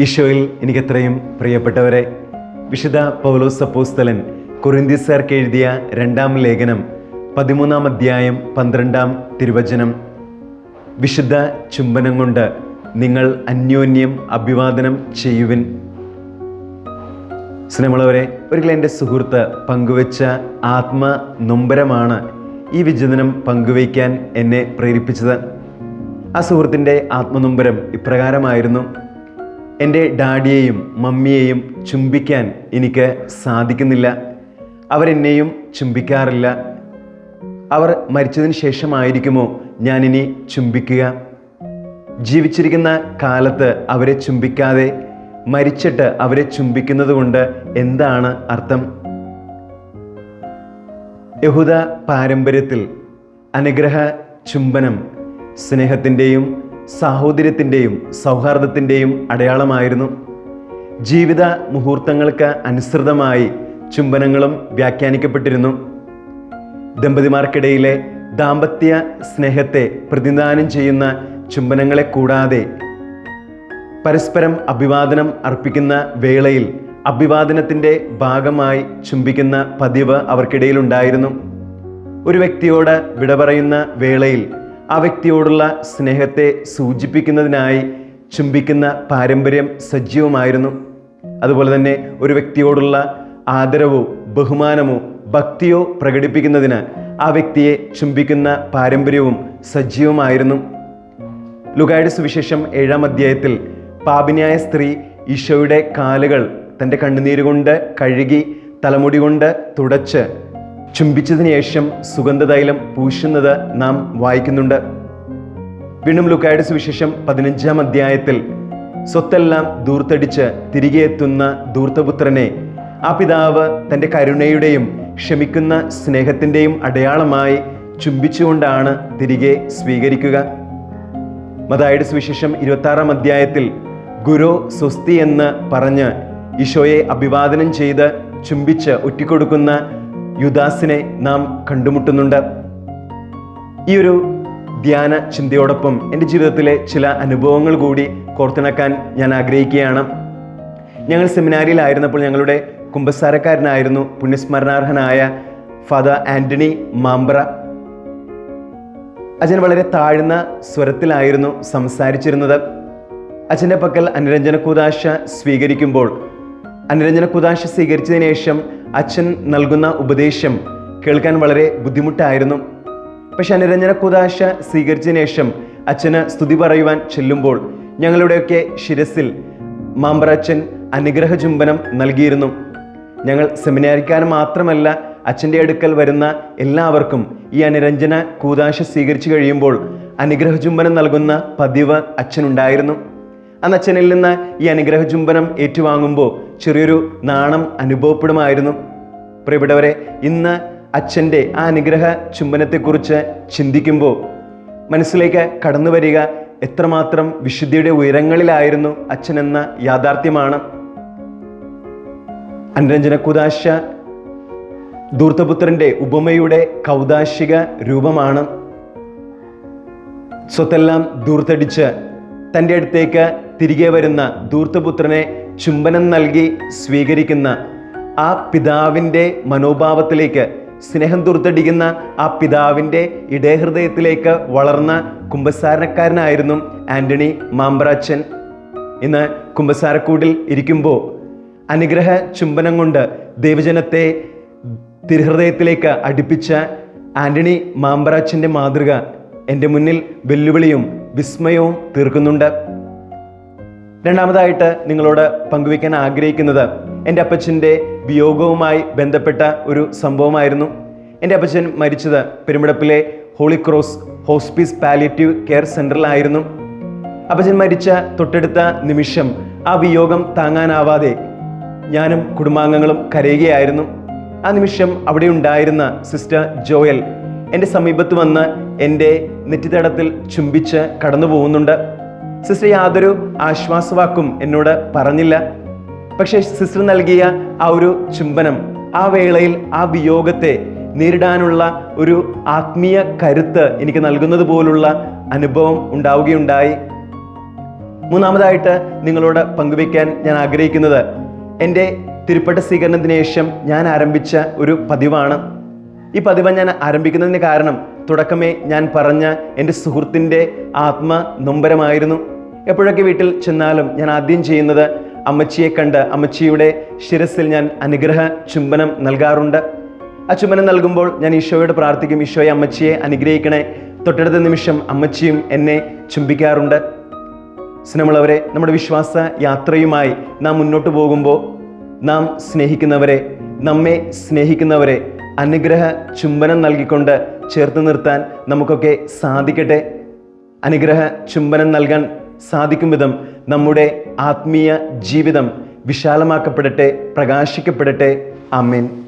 ഈശോയിൽ എനിക്ക് എത്രയും പ്രിയപ്പെട്ടവരെ വിശുദ്ധ പൗലോസ് അപ്പോസ്തലൻ കുറിന്തിസാർക്ക് എഴുതിയ രണ്ടാം ലേഖനം പതിമൂന്നാം അധ്യായം പന്ത്രണ്ടാം തിരുവചനം. വിശുദ്ധ ചുംബനം കൊണ്ട് നിങ്ങൾ അന്യോന്യം അഭിവാദനം ചെയ്യുവിൻ. സ്നേഹമുള്ളവരെ ഒരിക്കലും എന്റെ സുഹൃത്ത് പങ്കുവച്ച ആത്മ നൊമ്പരമാണ് ഈ വിചിന്തനം പങ്കുവയ്ക്കാൻ എന്നെ പ്രേരിപ്പിച്ചത്. ആ സുഹൃത്തിന്റെ ആത്മനൊമ്പരം ഇപ്രകാരമായിരുന്നു എന്റെ ഡാഡിയെയും മമ്മിയെയും ചുംബിക്കാൻ എനിക്ക് സാധിക്കുന്നില്ല. അവരെന്നെയും ചുംബിക്കാറില്ല. അവർ മരിച്ചതിന് ശേഷമായിരിക്കുമോ ഞാനിനി ചുംബിക്കുക? ജീവിച്ചിരിക്കുന്ന കാലത്ത് അവരെ ചുംബിക്കാതെ മരിച്ചിട്ട് അവരെ ചുംബിക്കുന്നത് കൊണ്ട് എന്താണ് അർത്ഥം? യഹൂദ പാരമ്പര്യത്തിൽ അനുഗ്രഹ ചുംബനം സ്നേഹത്തിന്റെയും സാഹോദര്യത്തിന്റെയും സൗഹാർദ്ദത്തിന്റെയും അടയാളമായിരുന്നു. ജീവിത മുഹൂർത്തങ്ങൾക്ക് അനുസൃതമായി ചുംബനങ്ങളും വ്യാഖ്യാനിക്കപ്പെട്ടിരുന്നു. ദമ്പതിമാർക്കിടയിലെ ദാമ്പത്യ സ്നേഹത്തെ പ്രതിനിധാനം ചെയ്യുന്ന ചുംബനങ്ങളെ കൂടാതെ പരസ്പരം അഭിവാദനം അർപ്പിക്കുന്ന വേളയിൽ അഭിവാദനത്തിന്റെ ഭാഗമായി ചുംബിക്കുന്ന പതിവ് അവർക്കിടയിലുണ്ടായിരുന്നു. ഒരു വ്യക്തിയോട് വിട പറയുന്ന വേളയിൽ ആ വ്യക്തിയോടുള്ള സ്നേഹത്തെ സൂചിപ്പിക്കുന്നതിനായി ചുംബിക്കുന്ന പാരമ്പര്യം സജീവമായിരുന്നു അതുപോലെ തന്നെ ഒരു വ്യക്തിയോടുള്ള ആദരവോ ബഹുമാനമോ ഭക്തിയോ പ്രകടിപ്പിക്കുന്നതിന് ആ വ്യക്തിയെ ചുംബിക്കുന്ന പാരമ്പര്യവും സജീവമായിരുന്നു ലുഗായുടെ സുവിശേഷം ഏഴാം അധ്യായത്തിൽ പാപിനിയായ സ്ത്രീ ഈശോയുടെ കാലുകൾ തന്റെ കണ്ണുനീരുകൊണ്ട് കഴുകി തലമുടി കൊണ്ട് തുടച്ച് ചുംബിച്ചതിന് ശേഷം സുഗന്ധതൈലം പൂശുന്നത് നാം വായിക്കുന്നുണ്ട്. വീണ്ടും ലുക്കായുടെ സുവിശേഷം പതിനഞ്ചാം അധ്യായത്തിൽ സ്വത്തെല്ലാം ദൂർത്തടിച്ച് തിരികെ എത്തുന്ന ദൂർത്തപുത്രനെ ആ പിതാവ് തന്റെ കരുണയുടെയും ക്ഷമിക്കുന്ന സ്നേഹത്തിന്റെയും അടയാളമായി ചുംബിച്ചുകൊണ്ടാണ് തിരികെ സ്വീകരിക്കുക. മതായുടെ സുവിശേഷം ഇരുപത്താറാം അധ്യായത്തിൽ ഗുരു സ്വസ്തി എന്ന് പറഞ്ഞ് ഈശോയെ അഭിവാദനം ചെയ്ത് ചുംബിച്ച് ഒറ്റിക്കൊടുക്കുന്ന യുദാസിനെ നാം കണ്ടുമുട്ടുന്നുണ്ട്. ഈ ഒരു ധ്യാന ചിന്തയോടൊപ്പം എന്റെ ജീവിതത്തിലെ ചില അനുഭവങ്ങൾ കൂടി കോർത്തിണക്കാൻ ഞാൻ ആഗ്രഹിക്കുകയാണ്. ഞങ്ങൾ സെമിനാരിയിലായിരുന്നപ്പോൾ ഞങ്ങളുടെ കുംഭസാരക്കാരനായിരുന്നു പുണ്യസ്മരണാർഹനായ ഫാദർ ആന്റണി മാമ്പ്ര. അച്ഛൻ വളരെ താഴ്ന്ന സ്വരത്തിലായിരുന്നു സംസാരിച്ചിരുന്നത്. അച്ഛന്റെ പക്കൽ അനുരഞ്ജന കൂതാശ സ്വീകരിക്കുമ്പോൾ അനുരഞ്ജന കുദാശ സ്വീകരിച്ചതിന് ശേഷം അച്ഛൻ നൽകുന്ന ഉപദേശം കേൾക്കാൻ വളരെ ബുദ്ധിമുട്ടായിരുന്നു. പക്ഷെ അനുരഞ്ജന കുദാശ സ്വീകരിച്ചതിന് ശേഷം അച്ഛന് സ്തുതി പറയുവാൻ ചെല്ലുമ്പോൾ ഞങ്ങളുടെയൊക്കെ ശിരസിൽ മാമ്പറച്ചൻ അനുഗ്രഹ ചുംബനം നൽകിയിരുന്നു. ഞങ്ങൾ സെമിനാരിക്കാർ മാത്രമല്ല അച്ഛന്റെ അടുക്കൽ വരുന്ന എല്ലാവർക്കും ഈ അനുരഞ്ജന കൂതാശ സ്വീകരിച്ചു കഴിയുമ്പോൾ അനുഗ്രഹ ചുംബനം നൽകുന്ന പതിവ് അച്ഛനുണ്ടായിരുന്നു. അന്ന് അച്ഛനിൽ നിന്ന് ഈ അനുഗ്രഹ ചുംബനം ഏറ്റുവാങ്ങുമ്പോൾ ചെറിയൊരു നാണം അനുഭവപ്പെടുമായിരുന്നു. പ്രിയപ്പെട്ടവരെ ഇന്ന് അച്ഛന്റെ ആ അനുഗ്രഹ ചുംബനത്തെക്കുറിച്ച് ചിന്തിക്കുമ്പോൾ മനസ്സിലേക്ക് കടന്നു വരിക എത്രമാത്രം വിശുദ്ധിയുടെ ഉയരങ്ങളിലായിരുന്നു അച്ഛൻ എന്ന യാഥാർത്ഥ്യമാണ്. അനുരഞ്ജന കുദാശ ദൂർത്തപുത്രന്റെ ഉപമയുടെ കൗദാശിക രൂപമാണ്. സ്വത്തെല്ലാം ദൂർത്തടിച്ച് തന്റെ അടുത്തേക്ക് തിരികെ വരുന്ന ധൂർത്തപുത്രനെ ചുംബനം നൽകി സ്വീകരിക്കുന്ന ആ പിതാവിന്റെ മനോഭാവത്തിലേക്ക് സ്നേഹം തുർത്തടിക്കുന്ന ആ പിതാവിന്റെ ഇടയഹൃദയത്തിലേക്ക് വളർന്ന കുമ്പസാരക്കാരനായിരുന്നു ആന്റണി മാമ്പ്രാച്ചൻ. ഇന്ന് കുമ്പസാരക്കൂടിൽ ഇരിക്കുമ്പോൾ അനുഗ്രഹ ചുംബനം കൊണ്ട് ദൈവജനത്തെ തിരുഹൃദയത്തിലേക്ക് അടുപ്പിച്ച ആന്റണി മാമ്പറാച്ചന്റെ മാതൃക എന്റെ മുന്നിൽ വെല്ലുവിളിയും വിസ്മയവും തീർക്കുന്നുണ്ട്. രണ്ടാമതായിട്ട് നിങ്ങളോട് പങ്കുവയ്ക്കാൻ ആഗ്രഹിക്കുന്നത് എന്റെ അപ്പച്ചന്റെ വിയോഗവുമായി ബന്ധപ്പെട്ട ഒരു സംഭവമായിരുന്നു. എന്റെ അപ്പച്ചൻ മരിച്ചത് പെരുമിടപ്പിലെ holy cross hospice palliative care സെന്ററിലായിരുന്നു. അപ്പച്ചൻ മരിച്ച തൊട്ടടുത്ത നിമിഷം ആ വിയോഗം താങ്ങാനാവാതെ ഞാനും കുടുംബാംഗങ്ങളും കരയുകയായിരുന്നു. ആ നിമിഷം അവിടെ ഉണ്ടായിരുന്ന സിസ്റ്റർ ജോയൽ എന്റെ സമീപത്ത് വന്ന് എന്റെ നെറ്റിത്തടത്തിൽ ചുംബിച്ച് കടന്നു പോകുന്നുണ്ട് സിസ്റ്റർ യാതൊരു ആശ്വാസവാക്കും എന്നോട് പറഞ്ഞില്ല. പക്ഷേ സിസ്റ്റർ നൽകിയ ആ ഒരു ചുംബനം ആ വേളയിൽ ആ വിയോഗത്തെ നേരിടാനുള്ള ഒരു ആത്മീയ കരുത്ത് എനിക്ക് നൽകുന്നത് പോലുള്ള അനുഭവം ഉണ്ടാവുകയുണ്ടായി. മൂന്നാമതായിട്ട് നിങ്ങളോട് പങ്കുവയ്ക്കാൻ ഞാൻ ആഗ്രഹിക്കുന്നത് എന്റെ തിരുപ്പട്ട സ്വീകരണത്തിന് ശേഷം ഞാൻ ആരംഭിച്ച ഒരു പതിവാണ്. ഈ പതിവ് ഞാൻ ആരംഭിക്കുന്നതിന് കാരണം തുടക്കമേ ഞാൻ പറഞ്ഞ എന്റെ സുഹൃത്തിന്റെ ആത്മ നൊമ്പരമായിരുന്നു. എപ്പോഴൊക്കെ വീട്ടിൽ ചെന്നാലും ഞാൻ ആദ്യം ചെയ്യുന്നത് അമ്മച്ചിയെ കണ്ട് അമ്മച്ചിയുടെ ശിരസിൽ ഞാൻ അനുഗ്രഹ ചുംബനം നൽകാറുണ്ട്. ആ ചുംബനം നൽകുമ്പോൾ ഞാൻ ഈശോയോട് പ്രാർത്ഥിക്കും ഈശോയെ അമ്മച്ചിയെ അനുഗ്രഹിക്കണേ. തൊട്ടടുത്ത നിമിഷം അമ്മച്ചിയും എന്നെ ചുംബിക്കാറുണ്ട്. സ്നേഹമുള്ളവരെ നമ്മുടെ വിശ്വാസ യാത്രയുമായി നാം മുന്നോട്ട് പോകുമ്പോൾ നാം സ്നേഹിക്കുന്നവരെ നമ്മെ സ്നേഹിക്കുന്നവരെ അനുഗ്രഹ ചുംബനം നൽകിക്കൊണ്ട് ചേർത്ത് നിർത്താൻ നമുക്കൊക്കെ സാധിക്കട്ടെ? അനുഗ്രഹ ചുംബനം നൽകാൻ സാധിക്കും വിധം നമ്മുടെ ആത്മീയ ജീവിതം വിശാലമാക്കപ്പെടട്ടെ പ്രകാശിക്കപ്പെടട്ടെ. അമ്മേൻ